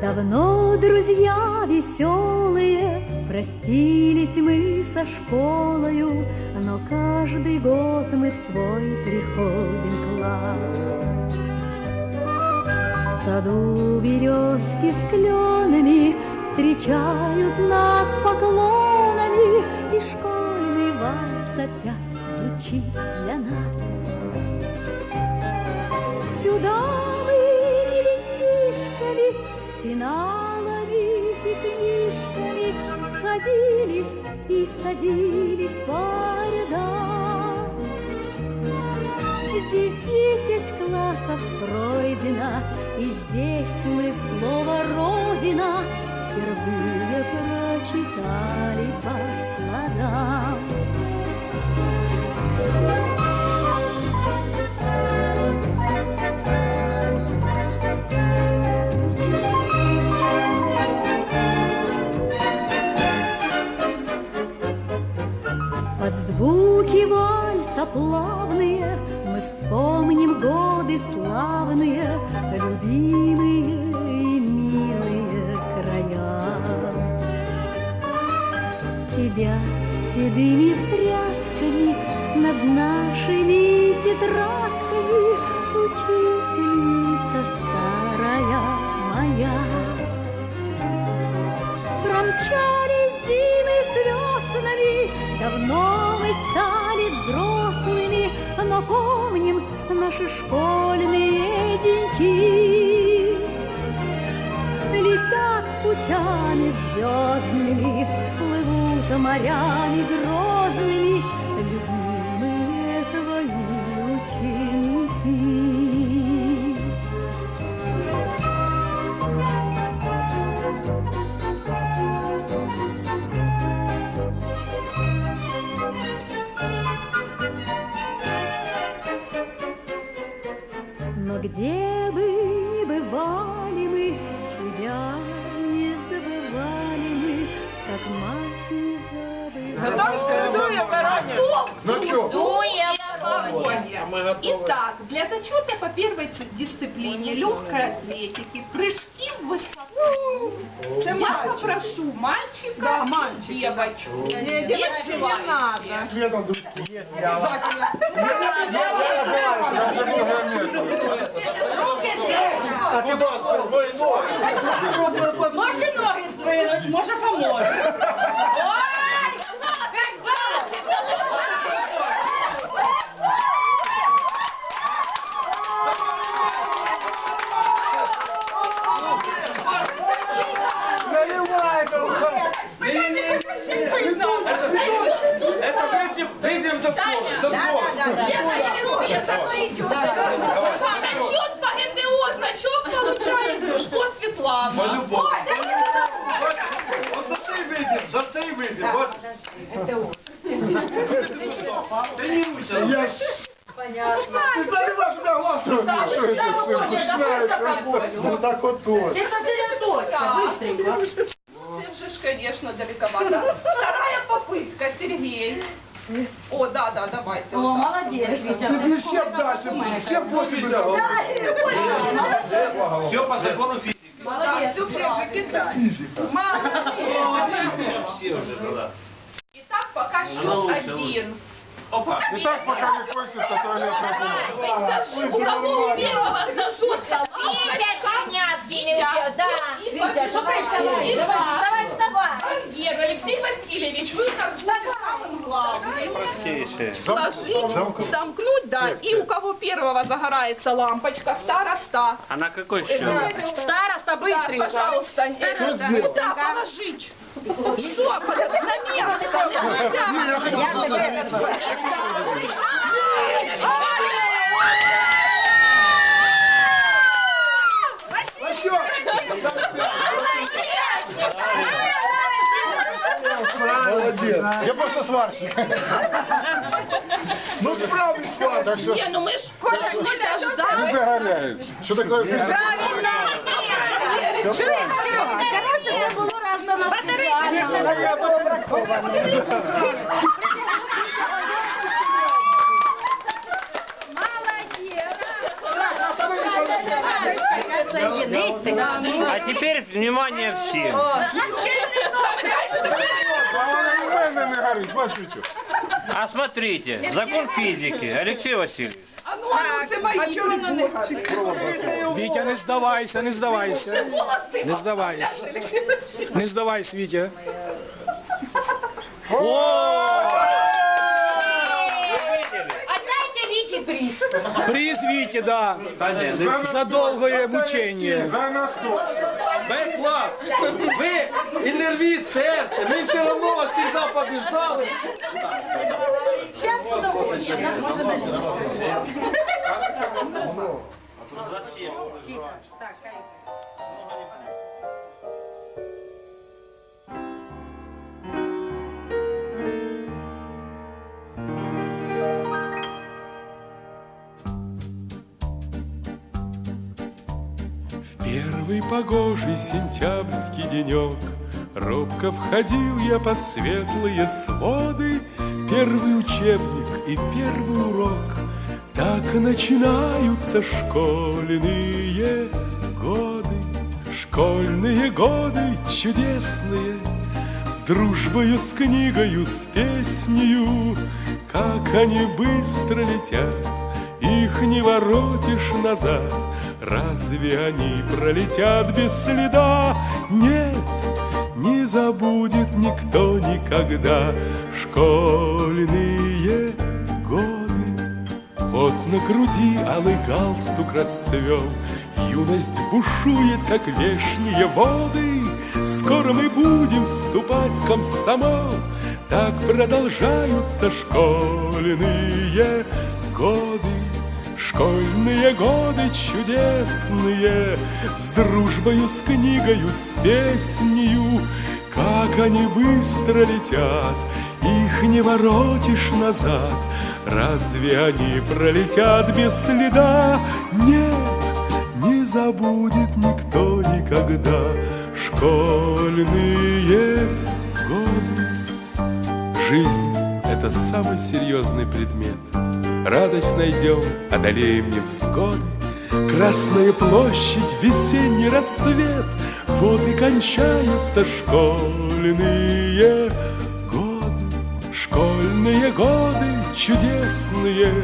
Давно, друзья веселые, простились мы со школою, но каждый год мы в свой приходим класс. В саду березки с кленами встречают нас поклонами, и школьный вальс опять звучит для нас. Сюда мы ребятишками с пеналами и книжками ходили и садились по рядам. Здесь десять классов пройдено, и здесь мы слово «Родина» впервые прочитали по складам. Под звуки вальса плавные Мы вспомним годы славные, Любимые Тебя седыми прядками Над нашими тетрадками Учительница старая моя. Промчались зимы с веснами, Давно мы стали взрослыми, Но помним наши школьные Плывут Итак, для зачета по первой дисциплине легкой атлетики, прыжки в высоту. Я попрошу мальчика Да, и мальчика. девочку. Не, девочки не надо. Следом дружки. Руки сдвинуть. А твої ноги? Сдвинуть, може поможе. Ой! Наливай там. Это выпьем, выпьем за вход, за вход. Зачет по ГТО, зачет получает Дружко Светлана. По-любому. Ой, да не надо. Вот за ты выпьем, за ты выпьем. Вот. Тренируйся. Я ж... Ты заливаешь у меня глаз. Что это ты начинаешь просто? Ну так вот тоже. Ты же ж, конечно, далековато. Вторая попытка, Сергей. О, да, да, давайте. О, молодец, Ты мне еще дальше, еще больше меня. Все по закону физики. Да, все правильно. Физика. Все уже туда. Итак, пока счет один. Опа. И так пока не кончится туалетная бумага. У кого уверенно на шутка? Витя, да. Витя, что происходит? Давай, вставай. Гера, Алексей Васильевич, вы как будто самым главным. Сложить, замкнуть, да, и у кого первого загорается лампочка, староста. А на какой счет? Староста, быстренько. пожалуйста, э, куда положить? Место? А что? Молодец. Я просто сварщик. Ну справный сварщик. Не, ну мы ж коля не Не дождались. загоряют. Что такое? Правильно. Чуєш, Серега? Короче, це було раз на Я образований. А теперь внимание всем. А смотрите, закон физики, Алексей Васильевич. Вітя, не здавайся, не здавайся. Не здавайся. Не здавайся, Вітя. Отдайте Вите приз. Приз Віті, да. За довгое мучення. Беслав, ви і не рвіть серце, ми все одно вас завжди побіждали. Сейчас с удовольствием. В Первый погожий сентябрьский денек Робко входил я под светлые своды. Первый учебник и первый урок. Так начинаются школьные годы. Школьные годы чудесные. С дружбою, с книгою, с песнею. Как они быстро летят. Их не воротишь назад Разве они пролетят без следа? Нет, не забудет никто никогда. Школьные годы. Вот на груди алый галстук расцвел. Юность бушует, как вешние воды. Скоро мы будем вступать в комсомол. Так продолжаются школьные годы Школьные годы чудесные С дружбою, с книгою, с песнею Как они быстро летят Их не воротишь назад. Разве они пролетят без следа? Нет, не забудет никто никогда. Школьные годы. Жизнь — это самый серьезный предмет Радость найдем, одолеем невзгоды Красная площадь, весенний рассвет. Вот и кончаются школьные годы. Школьные годы чудесные.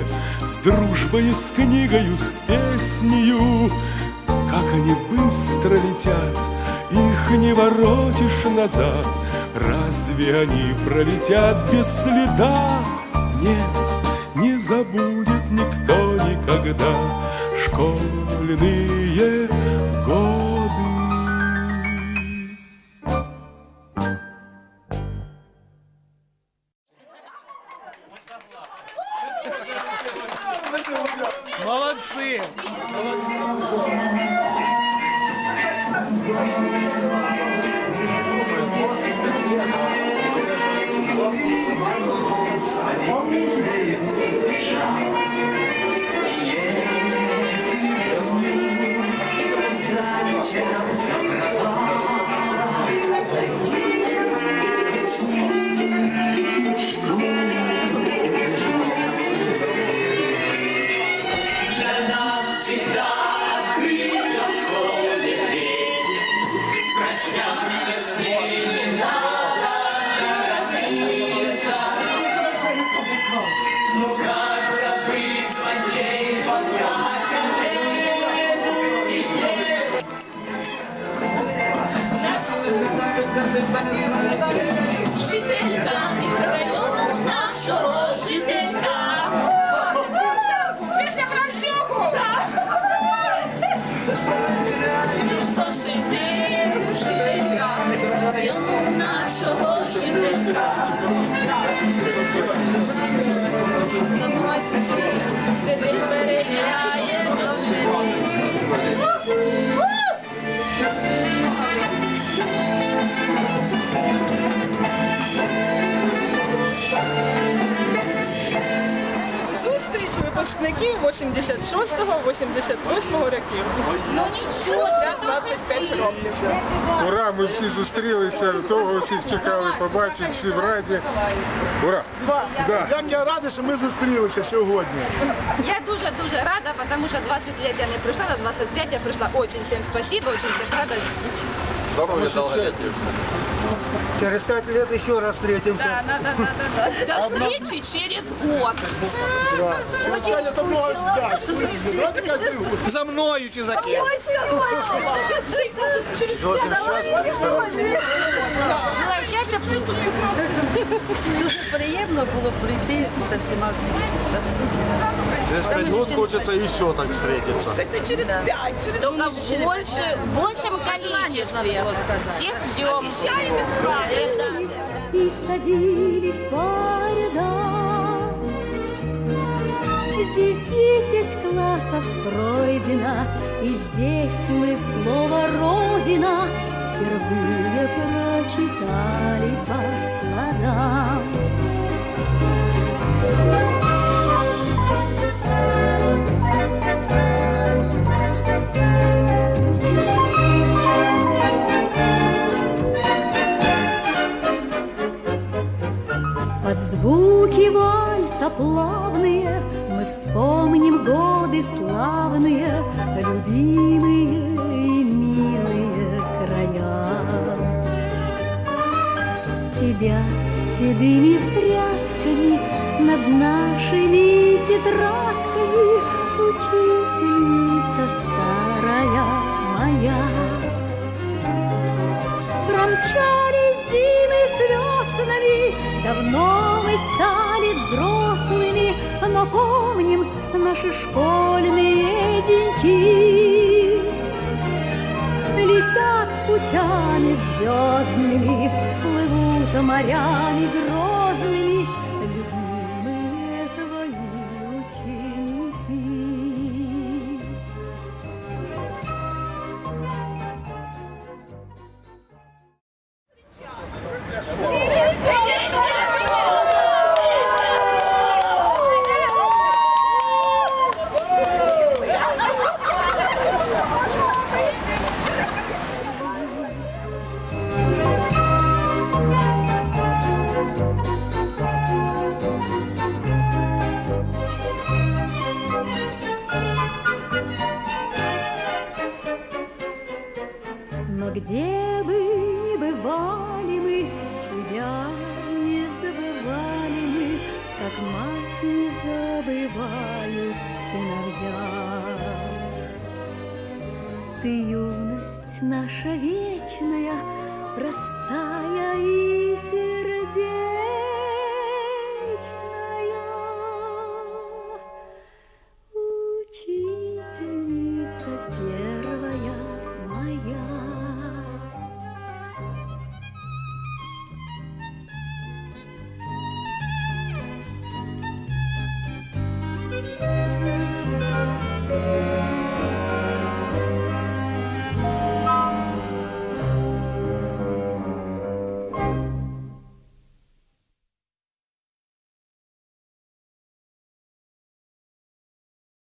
С дружбой, с книгою, с песнею Как они быстро летят Их не воротишь назад. Разве они пролетят без следа? Нет, не забудет никто никогда школьные годы. Thank you. Які 86-го, 88-го років. Ну нічого, Це 25 років. Ура, ми всі зустрілися, того всіх чекали побачити, всі в раді. Ура! Да. Як я радий, що ми зустрілися сьогодні. Я дуже-дуже рада, потому что 20 лет я не пришла, на 25 я пришла. Очень всем спасибо, очень всем рада. Здоров'я, долголетия. Через пять лет еще раз встретимся. Да, надо, надо, надо. До встречи через год. Да. Через пять это много ждать. Давайте каждый год. За мною чи за ким? Желаю счастья, Дуже приємно було прийти з всіма Через пять минут хочется еще так встретиться. Это через пять, через Только в больше, в большем количестве. Всех ждем. Обещаем и садились по рядам. Здесь десять классов пройдено, и здесь мы слово «Родина» впервые прочитали по Под звуки вальса плавные Мы вспомним годы славные, Тебя седыми прядками Над нашими тетрадками Учительница старая моя. Промчались зимы с веснами, Давно мы стали взрослыми, Но помним наши школьные деньки. Летят путями звездными, Плывут морями грозными,